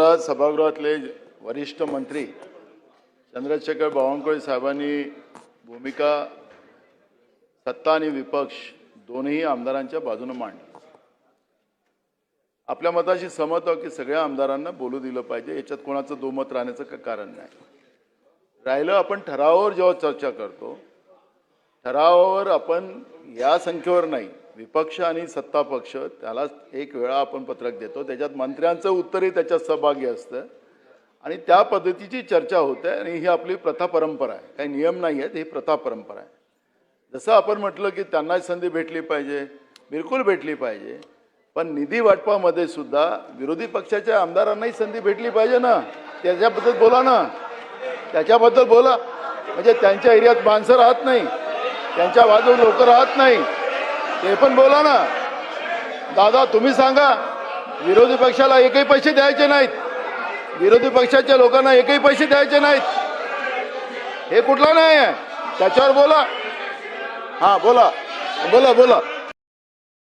सभागृहातले वरिष्ठ मंत्री चंद्रशेखर बावनकुळे साहेबांनी भूमिका सत्ता आणि विपक्ष दोन्ही आमदारांच्या बाजूने मांडली. आपल्या मताशी सहमत आहोत की सगळ्या आमदारांना बोलू दिलं पाहिजे याच्यात कोणाचं दोमत राहण्याचं कारण नाही. राहिलं आपण ठरावावर जेव्हा चर्चा करतो ठरावावर आपण या संख्येवर नाही विपक्ष आणि सत्ता पक्ष त्याला एक वेळा आपण पत्रक देतो. त्याच्यात मंत्र्यांचं उत्तरही त्याच्यात सहभागी असतं. आणि त्या पद्धतीची चर्चा होते आणि ही आपली प्रथा परंपरा आहे. काही नियम नाही आहेत ही प्रथा परंपरा आहे. जसं आपण म्हटलं की त्यांना संधी भेटली पाहिजे बिलकुल भेटली पाहिजे पण निधी वाटपामध्ये सुद्धा विरोधी पक्षाच्या आमदारांनाही संधी भेटली पाहिजे ना? त्याच्याबद्दल बोला ना. त्याच्याबद्दल बोला. म्हणजे त्यांच्या एरियात माणसं राहत नाही. त्यांच्या बाजू लोक राहत नाही. ते पण बोला ना. दादा तुम्ही सांगा विरोधी पक्षाला एकही पैसे द्यायचे नाहीत. विरोधी पक्षाच्या लोकांना एकही पैसे द्यायचे नाहीत. हे कुठला नाही आहे? त्याच्यावर बोला. हां बोला. बोला बोला.